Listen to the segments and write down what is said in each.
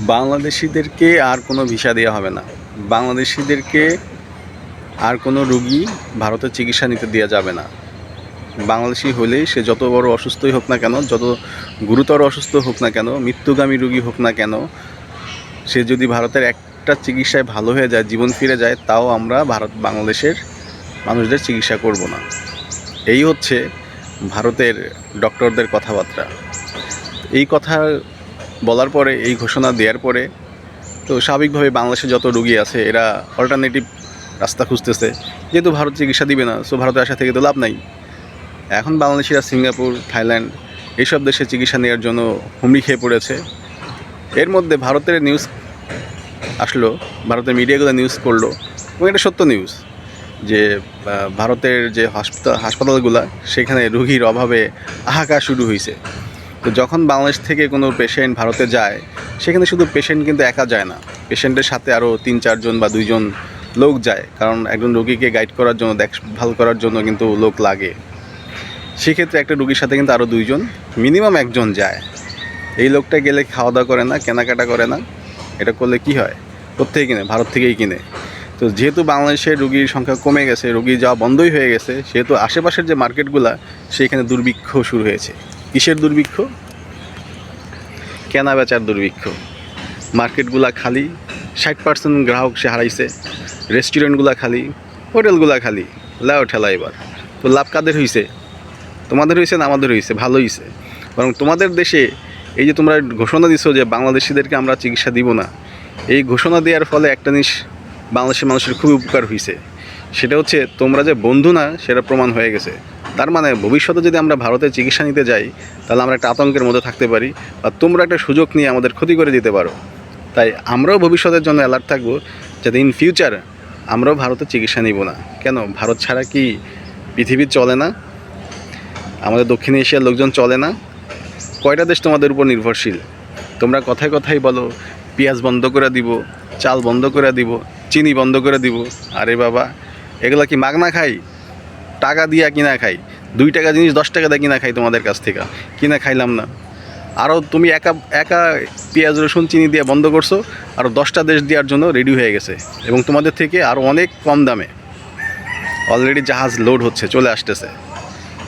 বাংলাদেশিদেরকে আর কোনো ভিসা দেওয়া হবে না। বাংলাদেশিদেরকে আর কোনো রুগী ভারতে চিকিৎসা নিতে দেওয়া যাবে না। বাংলাদেশি হলেই সে যত বড় অসুস্থই হোক না কেন, যত গুরুতর অসুস্থ হোক না কেন, মৃত্যুগামী রুগী হোক না কেন, সে যদি ভারতের একটা চিকিৎসায় ভালো হয়ে যায়, জীবন ফিরে যায়, তাও আমরা ভারত, বাংলাদেশের মানুষদের চিকিৎসা করব না। এই হচ্ছে ভারতের ডক্টরদের কথাবার্তা। এই কথা বলার পরে, এই ঘোষণা দেওয়ার পরে, তো স্বাভাবিকভাবে বাংলাদেশে যত রুগী আছে, এরা অল্টারনেটিভ রাস্তা খুঁজতেছে। যেহেতু ভারত চিকিৎসা দিবে না সো ভারতে আসা থেকে তো লাভ নাই। এখন বাংলাদেশিরা সিঙ্গাপুর, থাইল্যান্ড, এইসব দেশে চিকিৎসা নেওয়ার জন্য হুমড়ি খেয়ে পড়েছে। এর মধ্যে ভারতের নিউজ আসলো, ভারতের মিডিয়াগুলো নিউজ করল, এবং এটা সত্য নিউজ যে ভারতের যে হাসপাতাল হাসপাতালগুলো, সেখানে রুগীর অভাবে হাহাকার শুরু হয়েছে তো যখন বাংলাদেশ থেকে কোনো পেশেন্ট ভারতে যায়, সেখানে শুধু পেশেন্ট কিন্তু একা যায় না। পেশেন্টের সাথে আরও তিন, চারজন বা দুইজন লোক যায়, কারণ একজন রোগীকে গাইড করার জন্য, দেখভাল করার জন্য কিন্তু লোক লাগে। সেক্ষেত্রে একটা রুগীর সাথে কিন্তু আরও দুইজন মিনিমাম একজন যায়। এই লোকটা গেলে খাওয়া দাওয়া করে না, কেনাকাটা করে না, এটা করলে কি হয়? কোথেকে কিনে? ভারত থেকেই কিনে। তো যেহেতু বাংলাদেশের রুগীর সংখ্যা কমে গেছে, রুগী যাওয়া বন্ধই হয়ে গেছে, সেহেতু আশেপাশের যে মার্কেটগুলা, সেখানে দুর্ভিক্ষ শুরু হয়েছে। কিসের দুর্ভিক্ষ? কেনা বেচার দুর্ভিক্ষ। মার্কেটগুলা খালি, ষাট পার্সেন্ট গ্রাহক সে হারাইছে, রেস্টুরেন্টগুলা খালি, হোটেলগুলা খালি লাও ঠেলা এবার। তো লাভ কাদের হয়েছে তোমাদের হয়েছে না আমাদের হয়েছে ভালো হয়েছে বরং তোমাদের দেশে এই যে তোমরা ঘোষণা দিছো যে বাংলাদেশিদেরকে আমরা চিকিৎসা দিব না, এই ঘোষণা দেওয়ার ফলে একটা জিনিস বাংলাদেশের মানুষের খুবই উপকার হয়েছে সেটা হচ্ছে তোমরা যে বন্ধু না, সেটা প্রমাণ হয়ে গেছে। তার মানে ভবিষ্যতে যদি আমরা ভারতে চিকিৎসা নিতে যাই, তাহলে আমরা একটা আতঙ্কের মধ্যে থাকতে পারি বা তোমরা একটা সুযোগ নিয়ে আমাদের ক্ষতি করে দিতে পারো। তাই আমরাও ভবিষ্যতের জন্য অ্যালার্ট থাকব যাতে ইন ফিউচার আমরাও ভারতে চিকিৎসা নিব না। কেন? ভারত ছাড়া কি পৃথিবী চলে না? আমাদের দক্ষিণ এশিয়ার লোকজন চলে না? কয়টা দেশ তোমাদের উপর নির্ভরশীল? তোমরা কথায় কথাই বলো, পেঁয়াজ বন্ধ করে দিব, চাল বন্ধ করে দিব, চিনি বন্ধ করে দিব। আরে বাবা এগুলা কি মাগনা খাই? টাকা দিয়া কিনা খাই? দুই টাকা জিনিস, দশ টাকা দিয়ে কিনা খাই তোমাদের কাছ থেকে। কিনা খাইলাম না। আরও তুমি একা একা পেঁয়াজ, রসুন, চিনি দিয়ে বন্ধ করছ আরও দশটা দেশ দেওয়ার জন্য রেডি হয়ে গেছে। এবং তোমাদের থেকে আরও অনেক কম দামে। অলরেডি জাহাজ লোড হচ্ছে, চলে আসতেছে।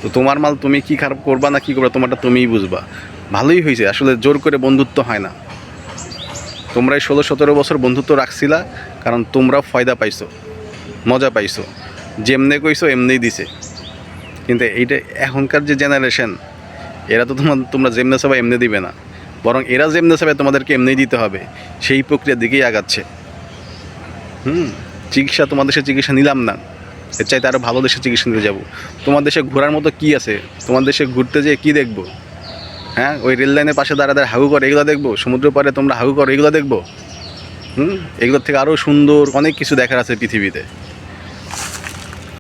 তো তোমার মাল তুমি কি খারাপ করবা না কি করবা, তোমারটা তুমিই বুঝবা। ভালোই হয়েছে, আসলে জোর করে বন্ধুত্ব হয় না। তোমরা এই ষোলো, সতেরো বছর বন্ধুত্ব রাখছিলা, কারণ তোমরা ফয়দা পাইছো। মজা পাইছো। যেমনে কইছো, এমনিই দিছে। কিন্তু এইটা এখনকার যে জেনারেশন এরা তো তোমার তোমরা যেমনে সবাই এমনি দিবে না। বরং এরা যেমনে সবাই তোমাদেরকে এমনিই দিতে হবে। সেই প্রক্রিয়ার দিকেই আগাচ্ছে। হুম? চিকিৎসা তোমার দেশে চিকিৎসা নিলাম না। এর চাইতে আরও ভালো দেশে চিকিৎসা নিতে যাব। তোমার দেশে ঘোরার মতো কি আছে? তোমার দেশে ঘুরতে যেয়ে কী দেখব? হ্যাঁ? ওই রেল লাইনের পাশে দাঁড়া দাঁড়া হাগু করে, এগুলো দেখব? সমুদ্র পাড়ে তোমরা হাগু করো, এগুলো দেখব? হুম? এগুলোর থেকে আরও সুন্দর অনেক কিছু দেখার আছে পৃথিবীতে।